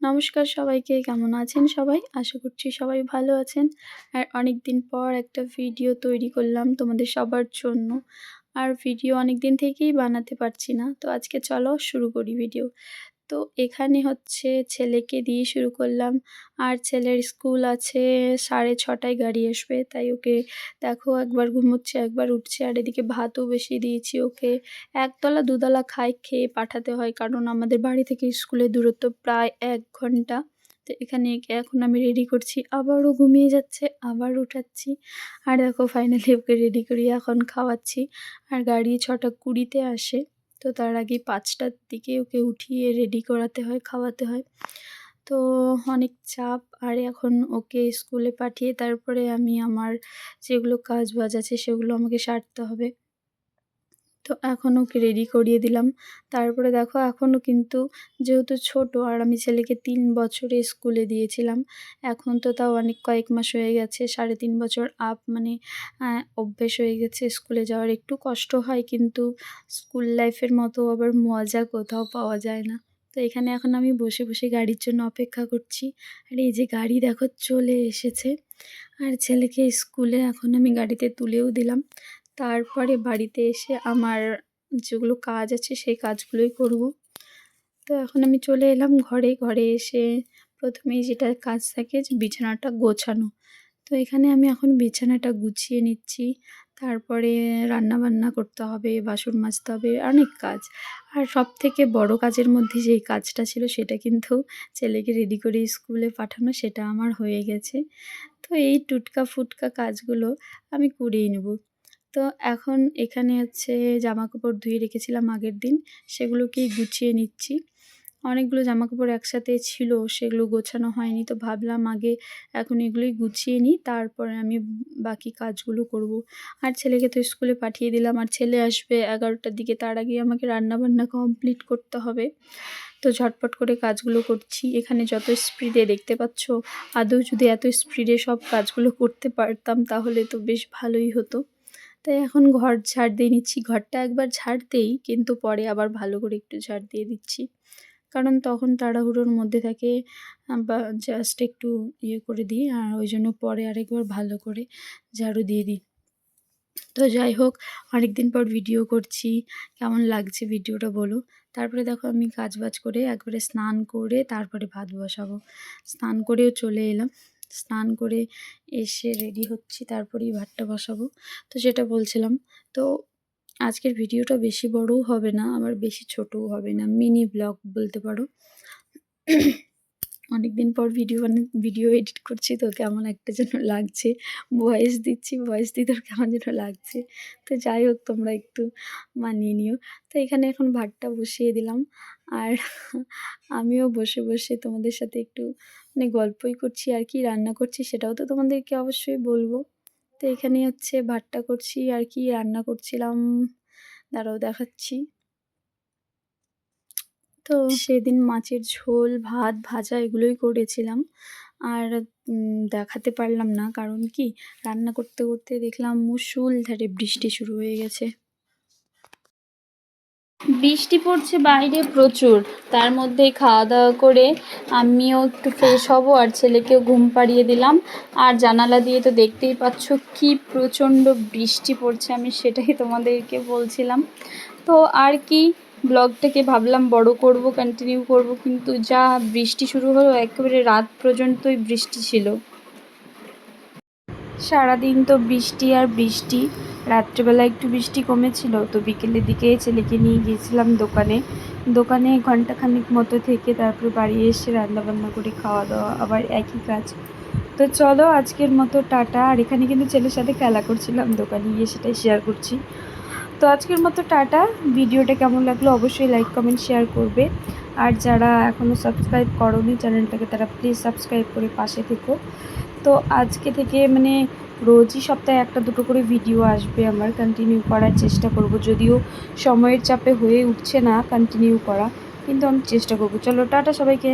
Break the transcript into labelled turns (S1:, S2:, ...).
S1: নমস্কার সবাইকে, কেমন আছেন সবাই? আশা করছি সবাই ভালো আছেন। আর অনেক দিন পর একটা ভিডিও তৈরি করলাম তোমাদের সবার জন্য। আর ভিডিও অনেক দিন থেকেই বানাতে পারছি না। তো আজকে চলো শুরু করি ভিডিও। তো এখানে হচ্ছে ছেলেকে দিয়ে শুরু করলাম। আর ছেলের স্কুল আছে, সাড়ে ছটায় গাড়ি আসবে, তাই ওকে দেখো একবার ঘুমোচ্ছে, একবার উঠছে। আর এদিকে ভাতও বেশি দিয়েছি ওকে। একতলা, দুতলা খাই খেয়ে পাঠাতে হয়, কারণ আমাদের বাড়ি থেকে স্কুলের দূরত্ব প্রায় এক ঘণ্টা। তো এখানে এখন আমি রেডি করছি। আবারও ঘুমিয়ে যাচ্ছে, আবার উঠাচ্ছি। আর দেখো ফাইনালি ওকে রেডি করিয়ে এখন খাওয়াচ্ছি। আর গাড়ি ছটা কুড়িতে আসে। তো তার আগে পাঁচটার দিকে ওকে উঠিয়ে রেডি করাতে হয়, খাওয়াতে হয়। তো অনেক চাপ, আর এখন ওকে স্কুলে পাঠিয়ে তারপরে আমি আমার যেগুলো কাজ বাজ আছে সেগুলো আমাকে সারতে হবে। তো এখন ওকে রেডি করিয়ে দিলাম। তারপরে দেখো এখনও কিন্তু যেহেতু ছোট আর আমি ছেলেকে তিন বছরে স্কুলে দিয়েছিলাম, এখন তো তাও অনেক কয়েক মাস হয়ে গেছে, সাড়ে তিন বছর আপ মানে অভ্যেস হয়ে গেছে স্কুলে যাওয়ার। একটু কষ্ট হয় কিন্তু স্কুল লাইফের মতো আবার মজা কোথাও পাওয়া যায় না। তো এখানে এখন আমি বসে বসে গাড়ির জন্য অপেক্ষা করছি। আর এই যে গাড়ি দেখো চলে এসেছে। আর ছেলেকে স্কুলে এখন আমি গাড়িতে তুলেও দিলাম। তারপরে বাড়িতে এসে আমার যেগুলো কাজ আছে সেই কাজগুলোই করব। তো এখন আমি চলে এলাম ঘরে। ঘরে এসে প্রথমেই যেটা কাজ থাকে যে বিছানাটা গোছানো। তো এখানে আমি এখন বিছানাটা গুছিয়ে নিচ্ছি। তারপরে রান্না বান্না করতে হবে, বাসন মাজতে হবে, অনেক কাজ। আর সব থেকে বড় কাজের মধ্যে যেই কাজটা ছিল সেটা কিন্তু ছেলেকে রেডি করে স্কুলে পাঠানো, সেটা আমার হয়ে গেছে। তো এই টুটকা ফুটকা কাজগুলো আমি করেই নেব। তো এখন এখানে হচ্ছে জামা কাপড় ধুয়ে রেখেছিলাম আগের দিন। সেগুলোকেই গুছিয়ে নিচ্ছি। অনেকগুলো জামা কাপড় একসাথে ছিল, সেগুলো গোছানো হয়নি, তো ভাবলাম আগে এখন এগুলোই গুছিয়ে নিই, তারপরে আমি বাকি কাজগুলো করব। আর ছেলেকে তো স্কুলে পাঠিয়ে দিলাম, আর ছেলে আসবে এগারোটার দিকে, তার আগে আমাকে রান্নাবান্না কমপ্লিট করতে হবে। তো ঝটপট করে কাজগুলো করছি। এখানে যত স্পিডে দেখতে পাচ্ছ, আদৌ যদি এত স্পিডে সব কাজগুলো করতে পারতাম, তাহলে তো বেশ ভালোই হতো। তাই এখন ঘর ঝাড় দিয়ে নিচ্ছি। ঘরটা একবার ঝাড়তেই কিন্তু পরে আবার ভালো করে একটু ঝাড় দিয়ে দিচ্ছি। কারণ তখন তাড়াহুড়োর মধ্যে থাকে, বা জাস্ট একটু ইয়ে করে দিই, আর ওই জন্য পরে আরেকবার ভালো করে ঝাড়ু দিয়ে দিই। তো যাই হোক অনেক দিন পর ভিডিও করছি। কেমন লাগছে ভিডিওটা বলো? তারপরে দেখো আমি কাজ বাজ করে একবারে স্নান করে তারপরে ভাত বসাবো। স্নান করেও চলে এলাম। স্নান করে এসে রেডি হচ্ছি, তারপরেই ভাতটা বসাবো। তো সেটা বলছিলাম, তো আজকের ভিডিওটা বেশি বড়ও হবে না, আবার বেশি ছোটও হবে না, মিনি ব্লগ বলতে পারো। অনেক দিন পর ভিডিও মানে ভিডিও এডিট করছি, তো কেমন একটা যেন লাগছে। ভয়েস দিচ্ছি, ভয়েস দিতে কেমন যেন লাগছে। তো যাই হোক, তোমরা একটু মানিয়ে নিও। তো এখানে এখন ভাতটা বসিয়ে দিলাম, আর আমিও বসে বসে তোমাদের সাথে একটু মানে গল্পই করছি আর কি, রান্না করছি সেটাও তো তোমাদেরকে অবশ্যই বলব। তো এখানে হচ্ছে ভাতটা করছি আর কি, রান্না করছিলাম। দাঁড়াও দেখাচ্ছি। তো সেদিন মাছের ঝোল, ভাত, ভাজা এগুলোই করেছিলাম। আর দেখাতে পারলাম না। কারণ কি? রান্না করতে করতে দেখলাম মুসুল ধারে বৃষ্টি শুরু হয়ে গেছে। বৃষ্টি পড়ছে বাইরে প্রচুর। তার মধ্যে খাওয়া দাওয়া করে আমিও একটু ফ্রেশ হব আর ছেলেকেও ঘুম পাড়িয়ে দিলাম। আর জানালা দিয়ে তো দেখতেই পাচ্ছ কি প্রচণ্ড বৃষ্টি পড়ছে, আমি সেটাই তোমাদেরকে বলছিলাম। তো আর কি, ব্লগটাকে ভাবলাম বড় করব কন্টিনিউ করব, কিন্তু যা বৃষ্টি শুরু হলো, একেবারে রাত পর্যন্তই বৃষ্টি ছিল। সারাদিন তো বৃষ্টি আর বৃষ্টি। রাত্রেবেলা একটু বৃষ্টি কমেছিল, তো বিকেলের দিকে ছেলেকে নিয়ে গিয়েছিলাম দোকানে। দোকানে ঘন্টাখানিক মতো থেকে তারপর বাড়ি এসে রান্নাবান্না করে খাওয়া দাওয়া, আবার একই কাজ। তো চলো আজকের মতো টাটা। আর এখানে কিন্তু ছেলের সাথে খেলা করছিলাম, দোকানে গিয়ে সেটাই শেয়ার করছি। তো আজকের মতো টাটা। ভিডিওটা কেমন লাগল অবশ্যই লাইক কমেন্ট শেয়ার করবে। আর যারা এখনও সাবস্ক্রাইব করনি চ্যানেলটাকে তারা প্লিজ সাবস্ক্রাইব করে পাশে থেকো। তো আজকে থেকে মানে রোজই সপ্তাহে একটা দুটো করে ভিডিও আসবে আমার কন্টিনিউ করার চেষ্টা করব। যদিও সময়ের চাপে হয়ে উঠছে না কন্টিনিউ করা, কিন্তু আমি চেষ্টা করব। চলো, টাটা সবাইকে।